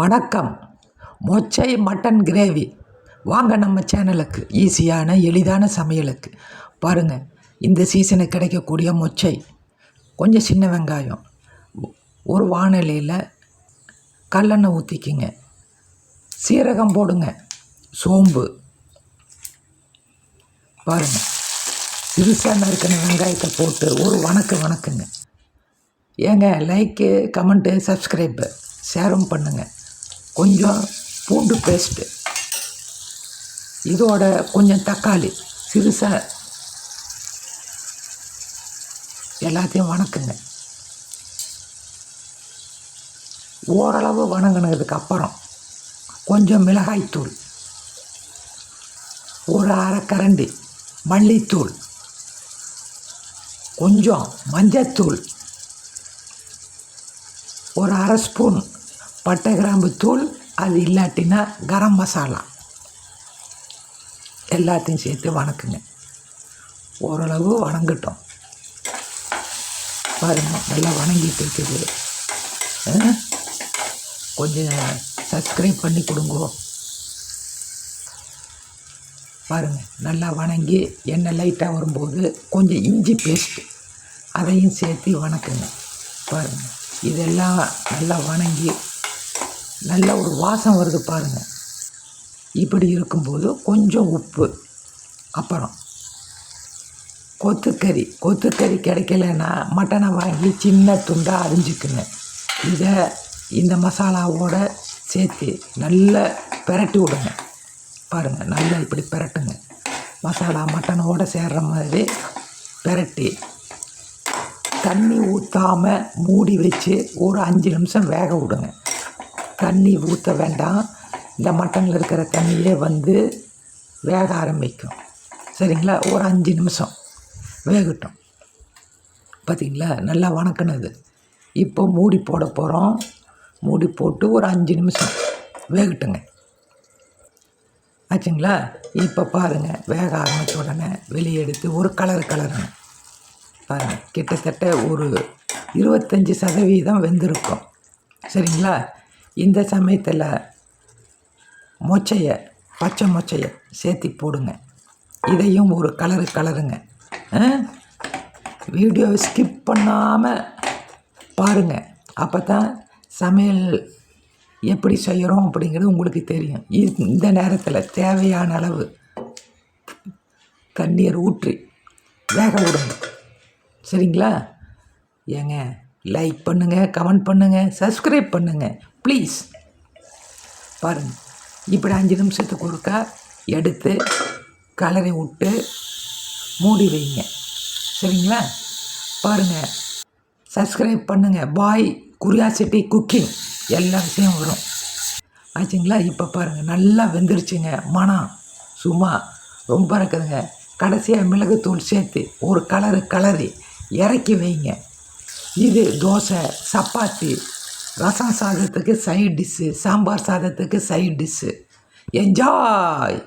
வணக்கம். மொச்சை mutton gravy. வாங்க நம்ம சேனலுக்கு. ஈஸியான எளிதான சமையலுக்கு. பாருங்கள் இந்த சீசனுக்கு கிடைக்கக்கூடிய மொச்சை. கொஞ்சம் சின்ன வெங்காயம். ஒரு வானிலையில் கல்லெண்ணெய் ஊற்றிக்கிங்க சீரகம் போடுங்க. சோம்பு. பாருங்கள் சிறுசாக நறுக்கின வெங்காயத்தை போட்டு ஒரு வணக்கு வணக்குங்க. ஏங்க லைக்கு கமெண்ட்டு சப்ஸ்கிரைப்பு ஷேரும் பண்ணுங்கள் கொஞ்சம் பூண்டு பேஸ்ட்டு இதோட கொஞ்சம் தக்காளி சிறுசாக எல்லாத்தையும் வணக்குங்க. ஓரளவு வணங்கினதுக்கு அப்புறம் கொஞ்சம் மிளகாய்த்தூள் ஒரு அரை கரண்டி மல்லித்தூள் கொஞ்சம் மஞ்சத்தூள் ஒரு அரை ஸ்பூன் பட்டை கிராம்பு தூள் அது இல்லாட்டினா கரம் மசாலா. எல்லாத்தையும் சேர்த்து வணக்குங்க. ஓரளவு வணங்கட்டும். பாருங்க நல்லா வணங்கிட்டு இருக்குது. கொஞ்சம் சப்ஸ்கிரைப் பண்ணி கொடுங்கோ. பாருங்கள் நல்லா வணங்கி எண்ணெய் லைட்டாக வரும்போது கொஞ்சம் இஞ்சி பேஸ்ட்டு அதையும் சேர்த்து வணக்குங்க. பாருங்கள் இதெல்லாம் நல்லா வணங்கி நல்ல ஒரு வாசம் வருது பாருங்கள் இப்படி இருக்கும்போது கொஞ்சம் உப்பு அப்புறம் கொத்துக்கறி. கொத்துக்கறி கிடைக்கலன்னா மட்டனை வாங்கி சின்ன துண்டாக அரிஞ்சுக்குங்க. இதை இந்த மசாலாவோடு சேர்த்து நல்லா பிரட்டி விடுங்க. பாருங்கள் நல்லா இப்படி பிரட்டுங்க. மசாலா மட்டனோடு சேர்ற மாதிரி பிரட்டி தண்ணி ஊற்றாமல் மூடி வச்சு ஒரு அஞ்சு நிமிஷம் வேக விடுங்க. தண்ணி ஊற்ற வேண்டாம். இந்த மட்டனில் இருக்கிற தண்ணியே வந்து வேக ஆரம்பிக்கும். சரிங்களா? ஒரு அஞ்சு நிமிஷம் வேகட்டும். பார்த்தீங்களா நல்லா வணக்கினது. இப்போ மூடி போட போகிறோம் மூடி போட்டு ஒரு அஞ்சு நிமிஷம் வேகட்டுங்க. ஆச்சுங்களா? இப்போ பாருங்கள் வேக ஆரம்பித்த உடனே வெளியே எடுத்து ஒரு கலர் கலருங்க பாருங்கள் கிட்டத்தட்ட ஒரு இருபத்தஞ்சி சதவீதம் வெந்திருக்கும். சரிங்களா? இந்த சமயத்தில் மொச்சையை பச்சை மொச்சையை சேர்த்தி போடுங்க. இதையும் ஒரு கலரு கலருங்க. வீடியோவை ஸ்கிப் பண்ணாமல் பாருங்கள் அப்போ தான் சமையல் எப்படி செய்கிறோம் அப்படிங்கிறது உங்களுக்கு தெரியும். இ- இந்த நேரத்தில் தேவையான அளவு தண்ணீர் ஊற்றி வேக விடுங்க. சரிங்களா? ஏங்க லைக் பண்ணுங்கள் கமெண்ட் பண்ணுங்கள் சப்ஸ்கிரைப் பண்ணுங்கள் ப்ளீஸ் பாருங்கள் இப்படி அஞ்சு நிமிஷத்துக்கு ஒருக்கா எடுத்து கலரை விட்டு மூடி வைங்க. சரிங்களா? பாருங்கள் சப்ஸ்கிரைப் பண்ணுங்கள் பாய் குரியாசிட்டி குக்கிங் எல்லா விஷயம் வரும். ஆச்சுங்களா? இப்போ பாருங்கள் நல்லா வெந்துருச்சுங்க. மனம் சும்மா ரொம்ப இருக்குதுங்க கடைசியாக மிளகுத்தூள் சேர்த்து ஒரு கலரு கலரி இறக்கி வைங்க. இது தோசை சப்பாத்தி ரசம் சாதத்துக்கு சைட் டிஷ்ஷு சாம்பார் சாதத்துக்கு சைட் டிஷ்ஷு என்ஜாய்